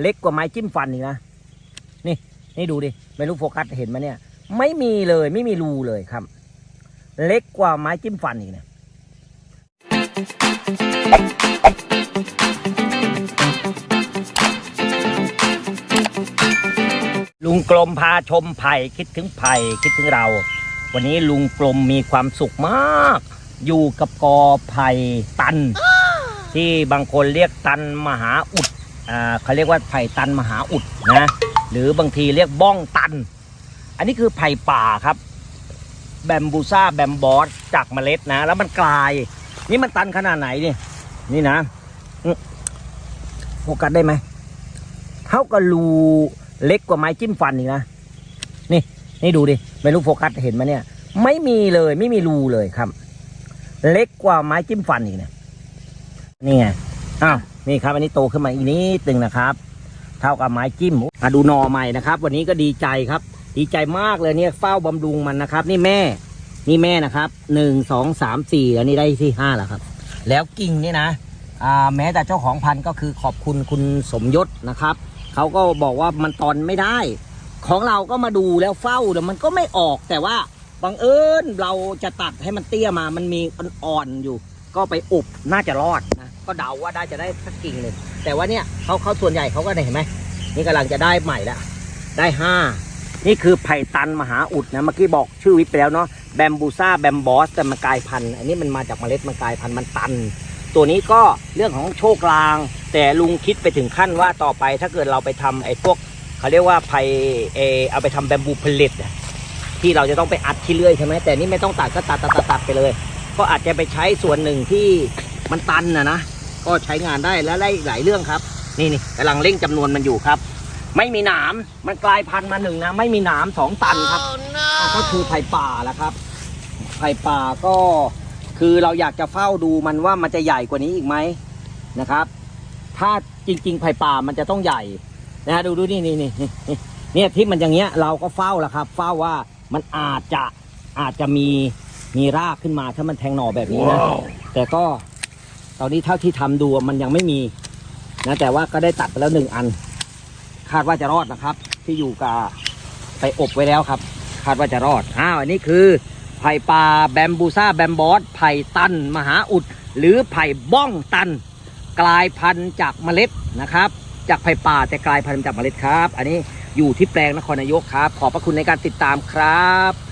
เล็กกว่าไม้จิ้มฟันอีกนะนี่นี่ดูดิไม่รู้โฟกัสเห็นไหมเนี่ย ไม่มีเลยไม่มีรูเลยครับ เล็กกว่าไม้จิ้มฟันอีกนี่ยลุงกลมพาชมไผ่คิดถึงไผ่คิดถึงเรา วันนี้ลุงกลมมีความสุขมาก อยู่กับกอไผ่ตัน ที่บางคนเรียกตันมหาอุด เขาเรียกว่าไผ่ตันมหาอุดนะหรือบางทีเรียกบ้องตัน อันนี้คือไผ่ป่าครับแบมบูซ่าแบมบอสจากเมล็ดนะ แล้วมันกลาย นี่มันตันขนาดไหนนี่นี่นะโฟกัสได้ไหมเท่ากับรูเล็กกว่าไม้จิ้มฟันอีกนะนี่นี่ดูดิไม่รู้โฟกัสเห็นไหมเนี่ย ไม่มีเลยไม่มีรูเลยครับ เล็กกว่าไม้จิ้มฟันอีกเนี่ยนี่ไงอ้าว นี่ครับ อันนี้โตขึ้นมาอีกนิดนึงนะครับ เท่ากับไม้จิ้มมาดูนอใหม่นะครับ วันนี้ก็ดีใจครับ ดีใจมากเลยเนี่ยเฝ้าบำรุงมันนะครับ นี่แม่ นี่แม่นะครับหนึ่งสองสามสี่แล้วนี่ได้ที่ห้าแล้วครับ แล้วกิ่งนี่นะอ่าแม้แต่เจ้าของพันธุ์ก็คือขอบคุณคุณสมยศนะครับเขาก็บอกว่ามันตอนไม่ได้ ของเราก็มาดูแล้วเฝ้าแต่มันก็ไม่ออกแต่ว่าบังเอิญเราจะตัดให้มันเตี้ยมามันมีอ่อนๆอยู่ ก็ไปอบน่าจะรอดนะ ก็เดาว่าได้จะได้สักกิ่งหนึ่งแต่ว่าเนี่ยเขาเขาส่วนใหญ่เขาก็ได้เห็นไหมนี่กำลังจะได้ใหม่ละได้ห้านี่คือไผ่ตันมหาอุดนะเมื่อกี้บอกชื่อวิทย์ไปแล้วเนาะแบมบูซ่าแบมบอสแต่มันกลายพันธุ์อันนี้มันมาจากเมล็ดมันกลายพันธุ์มันตัน ตัวนี้ก็เรื่องของโชคลาง แต่ลุงคิดไปถึงขั้นว่าต่อไปถ้าเกิดเราไปทำไอ้พวกเขาเรียกว่าไผ่เอเอาไปทำแบมบูเพลตที่เราจะต้องไปอัดที่เลื่อยใช่ไหมแต่นี่ไม่ต้องตัดก็ตัดตัดตัดตัดไปเลย ก็อาจจะไปใช้ส่วนหนึ่งที่ มันตันนะนะ ก็ใช้งานได้และได้อีกหลายเรื่องครับ นี่นี่กำลังเร่งจำนวนมันอยู่ครับ ไม่มีหนามมันกลายพันธุ์มาหนึ่งนะ ไม่มีหนามสองตันครับอะก็คือไผ่ป่าแหละครับ ไผ่ป่าก็คือเราอยากจะเฝ้าดูมันว่ามันจะใหญ่กว่านี้อีกไหมนะครับ ถ้าจริง ๆ ไผ่ป่ามันจะต้องใหญ่นะฮะดูดูนี่นี่นี่นี่นี่เนี่ยที่มันอย่างเงี้ยเราก็เฝ้าแหละครับ เฝ้าว่ามันอาจจะอาจจะมีมีรากขึ้นมาถ้ามันแทงหน่อแบบนี้นะ แต่ก็ ตอนนี้เท่าที่ทำดูมันยังไม่มีนะแต่ว่าก็ได้ตัดไปแล้วหนึ่งอัน คาดว่าจะรอดนะครับ ที่อยู่กับไปอบไว้แล้วครับ คาดว่าจะรอดอ้าวอันนี้คือไผ่ป่าแบมบูซ่าแบมบอสไผ่ตัน มหาอุด หรือไผ่บ้องตัน กลายพันธุ์จากเมล็ดนะครับ จากไผ่ป่าแต่กลายพันธุ์จากเมล็ดครับ อันนี้อยู่ที่แปลงนครนายกครับ ขอบพระคุณในการติดตามครับ